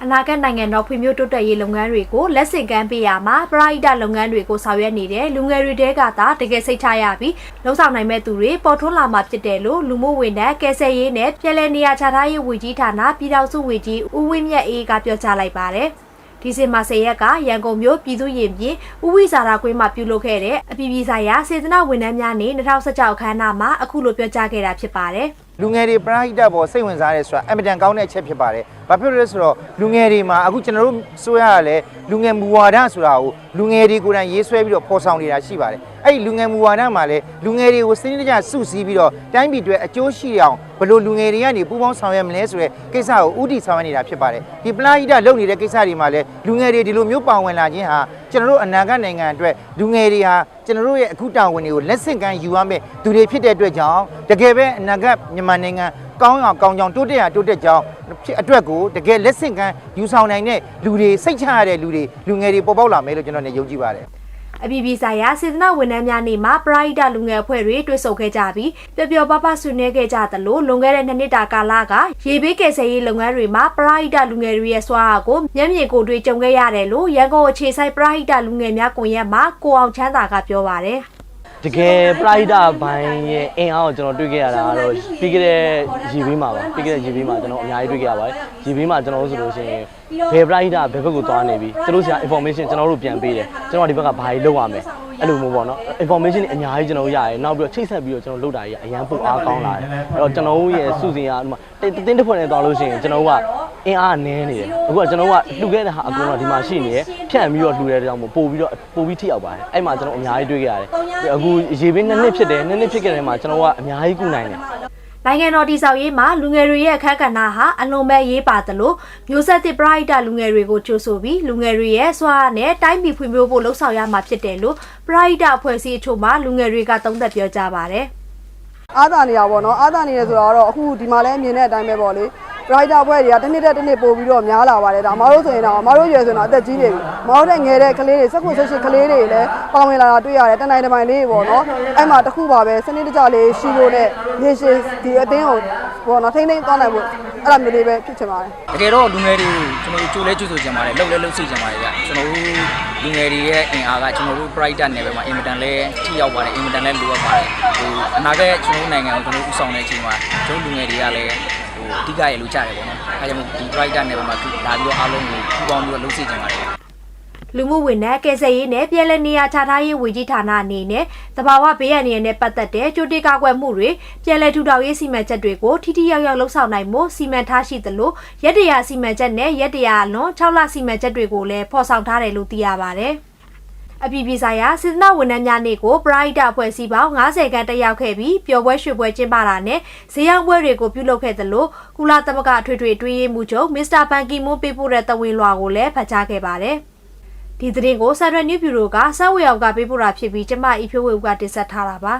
အနာဂတ်နိုင်ငံတော်ဖွံ့ဖြိုးတိုးတက်ရေးလုပ်ငန်းတွေကိုလက်ဆင့်ကမ်းပေးရမှာပရိဒလုပ်ငန်းတွေကိုဆောင်ရွက်နေတဲ့လူငယ်တွေတဲကသာတကယ်စိတ်ချရပြီးလှုပ်ဆောင်နိုင်မဲ့သူတွေပေါ်ထွန်းလာမှာဖြစ်တယ်လို့လူမှုဝန်ထမ်းကယ်ဆယ်ရေးနဲ့ပြည်내နေရာချထားရေးဝန်ကြီးဌာနပြည်ထောင်စုဝန်ကြီးဦးဝင်းမြတ်အေးကပြောကြားလိုက်ပါတယ်ဒီဇင်ဘာ10ရက်ကရန်ကုန်မြို့ပြည်သူ့ရင်ပြင်ဥဝိဇာရာကွင်းမှာပြုလုပ်ခဲ့တဲ့အပြည်ပြည်ဆိုင်ရာစေတနာဝန်ထမ်းများနေ့2016အခမ်းအနားမှာအခုလိုပြောကြားခဲ့တာဖြစ်ပါတယ်။ လူငယ်တွေပရိဟိတပေါ်စိတ်ဝင်စားရဲဆိုတာအင်မတန်ကောင်းတဲ့အချက်ဖြစ်ပါတယ်။ဘာဖြစ်လို့လဲဆိုတော့လူငယ်တွေမှာအခုကျွန်တော်တို့ဆိုရရလဲလူငယ်မူဝါဒဆိုတာကိုလူငယ်တွေကိုယ်တိုင်ရေးဆွဲပြီးတော့ဖော်ဆောင်နေတာရှိပါတယ်။ အဲ့ဒီလူငယ်မူဝါဒမှာလဲလူငယ်တွေကိုစနစ်တကျစုစည်းပြီးတော့တိုင်းပြည်အတွက်အကျိုးရှိအောင်ဘယ်လိုလူငယ်တွေကနေပူးပေါင်းဆောင်ရွက်မလဲဆိုတဲ့ကိစ္စကိုဥတီဆောင်ရွက်နေတာဖြစ်ပါတယ်။ဒီပရိဟိတလုပ်နေတဲ့ကိစ္စတွေမှာလဲလူငယ်တွေဒီလိုမျိုးပါဝင်လာခြင်းဟာကျွန်တော်တို့အနာဂတ်နိုင်ငံအတွက်လူငယ်တွေဟာကျွန်တော်တို့ရဲ့အခုတာဝန်တွေကိုလက်ဆင့်ကမ်းယူရမယ်သူတွေဖြစ်တဲ့အတွက်ကြောင့်တကယ်ပဲအနာဂတ်မြန်မာနိုင်ငံကောင်းအောင်ကောင်းကြောင်တိုးတက်ရတိုးတက်ကြောင်းဖြစ်အတွက်ကိုတကယ်လက်ဆင့်ကမ်းယူဆောင်နိုင်တဲ့လူတွေစိတ်ချရတဲ့လူတွေလူငယ်တွေပေါ်ပေါက်လာမယ်လို့ကျွန်တော်လည်းယုံကြည်ပါတယ် အပြည်ပြည်ဆိုင်ရာစေတနာဝန်ထမ်းများနေ့မှာပရိဒလူငယ်အဖွဲ့တွေတွေ့ဆုံခဲ့ကြပြီးပျော်ပျော်ပါးပါးဆွေးနွေးခဲ့ကြသလိုလွန်ခဲ့တဲ့နှစ်နှစ်တာကာလကရေဘေးကယ်ဆယ်ရေးလုပ်ငန်းတွေမှာပရိဒလူငယ်တွေရဲ့စွမ်းအားကိုမျက်မြင်ကိုယ်တွေ့ကြုံခဲ့ရတယ်လို့ရန်ကုန်အခြေဆိုင်ပရိဒလူငယ်များကွန်ရက်မှာကိုအောင်ချမ်းသာကပြောပါတယ် တကယ်ပရိုက်တာဘိုင်းရဲ့အင်အားကိုကျွန်တော်တွေ့ခဲ့ရတာကတော့ပြီးခဲ့တဲ့ရေဘေးမှာပါပြီးခဲ့တဲ့ရေဘေးမှာကျွန်တော်အများကြီးတွေ့ခဲ့ရပါတယ်ရေဘေးမှာကျွန်တော်တို့ဆိုလို့ရှိရင်ဘယ်ပရိုက်တာဘယ်ဘက်ကိုသွားနေပြီသူတို့ဆရာ information ကျွန်တော်တို့ပြန်ပေးတယ်ကျွန်တော်ဒီဘက်ကဘာကြီးလုပ်ရမလဲအဲ့လိုမျိုးပေါ့နော် information တွေအများကြီးကျွန်တော်တို့ရတယ်နောက်ပြီးတော့ချိတ်ဆက်ပြီးတော့ကျွန်တော်လုပ်တာကြီးအရန်ပိုအားကောင်းလာတယ်အဲ့တော့ကျွန်တော်တို့ရဲ့စုစင်ရဒီမှာတင်းတစ်ဖွဲ့နဲ့သွားလို့ရှိရင်ကျွန်တော်တို့က အင်အားနည်းနေတယ်အခုကကျွန်တော်တို့ကလှူခဲ့တဲ့ဟာအကုန်လုံးဒီမှာရှိနေတယ်ဖြန့်ပြီးတော့လှူတဲ့တောင်ပို့ပြီးတော့ပို့ပြီးထိရောက်ပါတယ်အဲ့မှာကျွန်တော်အများကြီးတွေ့ခဲ့ရတယ်အခုရေဘေးနှစ်နှစ်ဖြစ်တယ်နှစ်နှစ်ဖြစ်ခဲ့တဲ့မှာကျွန်တော်ကအများကြီးကုနိုင်တယ်နိုင်ငံတော်တည်ဆောက်ရေးမှာလူငယ်တွေရဲ့အခက်အကဏ္ဍဟာအလွန်ပဲရေးပါသလိုမျိုးဆက်သစ်ပရိဒလူငယ်တွေကိုကြိုးဆိုပြီးလူငယ်တွေရဲ့စွမ်းအားနဲ့တိုင်းပြည်ဖွံ့ဖြိုးဖို့လှုံ့ဆော်ရမှာဖြစ်တယ်လို့ပရိဒအဖွဲ့အစည်းအချို့မှလူငယ်တွေကသုံးသပ်ပြောကြားပါတယ်။အားသာနေတာပေါ့နော်အားသာနေရဆိုတော့အခုဒီမှာလည်းမြင်တဲ့အတိုင်းပဲပေါ့လေ writer ဘွဲတွေကတစ်နှစ်တက်တစ်နှစ်ပို့ပြီးတော့များလာပါတယ်ဒါအမတို့ဆိုရင်တော့အမတို့ရွယ်ဆိုရင်တော့အသက်ကြီးနေပြီအမတို့တဲ့ငယ်တဲ့ကလေးတွေစက်ကိုဆက်ရှိကလေးတွေလည်းပါဝင်လာတာတွေ့ရတယ်တနိုင်တစ်ပိုင်းလေးပေါ့နော်အဲ့မှာတစ်ခုပါပဲစနစ်တကျလေးရှိလို့နဲ့ရေရှည်ဒီအသင်းကိုပေါ့နော်ထိမ့်သိမ်းသွားနိုင်ဖို့အဲ့လိုမျိုးလေးပဲဖြစ်ချင်ပါတယ်တကယ်တော့လူငယ်တွေကိုကျွန်တော်တို့ကြိုလဲကြိုဆိုကြပါတယ်လှုပ်လဲလှုပ်စိတ်ကြပါတယ်ဗျကျွန်တော်တို့လူငယ်တွေရဲ့အင်အားကကျွန်တော်တို့ brighter နယ်ပယ်မှာအင်မတန်လဲထိရောက်ပါတယ်အင်မတန်လဲလိုအပ်ပါတယ်ဟိုအနာဂတ်ကျွန်တော်တို့နိုင်ငံကိုကျွန်တော်တို့ဥဆောင်တဲ့အချိန်မှာကျွန်တော်လူငယ်တွေကလည်းဟို အဓိကရလို့ကြားတယ်ပေါ့နော်အဲကြောင့်မို့ဒီ brighter နယ်ပယ်မှာလာပြီးတော့အားလုံးကိုပူးပေါင်းပြီးတော့လှုပ်စိတ်ကြပါတယ်လူမှုဝန်ထမ်းကယ်ဆယ်ရေးနဲ့ပြည်내နေရာချထားရေးဝန်ကြီးဌာနအနေနဲ့တဘာဝဘေးအန္တရာယ်နဲ့ပတ်သက်တဲ့ကြိုတင်ကာကွယ်မှုတွေပြည်내ထူထောင်ရေးစီမံချက်တွေကိုထိထိရောက်ရောက်လှုပ်ဆောင်နိုင်မှုစီမံထားရှိသလိုရက်တရာစီမံချက်နဲ့ရက်တရာအလွန်6လစီမံချက်တွေကိုလည်းဖော်ဆောင်ထားတယ်လို့သိရပါတယ်။ အပြည်ပြည်ဆိုင်ရာစေတနာဝန်ထမ်းများနေ့ကိုပရိုက်တာဖွဲ့စည်းပေါင်း90ခန်းတက်ရောက်ခဲ့ပြီးပျော်ပွဲရွှေပွဲကျင်းပတာနဲ့ဈေးရောင်းပွဲတွေကိုပြုလုပ်ခဲ့သလိုကုလသမဂ္ဂအထွေထွေအတွင်းရေးမှူးချုပ်မစ္စတာဘန်ကီမွန်းပေးပို့တဲ့တဝင်လွှာကိုလည်းဖတ်ကြားခဲ့ပါတယ်။ဒီသတင်းကို Central News Bureau ကစဝေအောင်ကပေးပို့တာဖြစ်ပြီးကျမအီဖြိုးဝေဦးကတင်ဆက်ထားတာပါ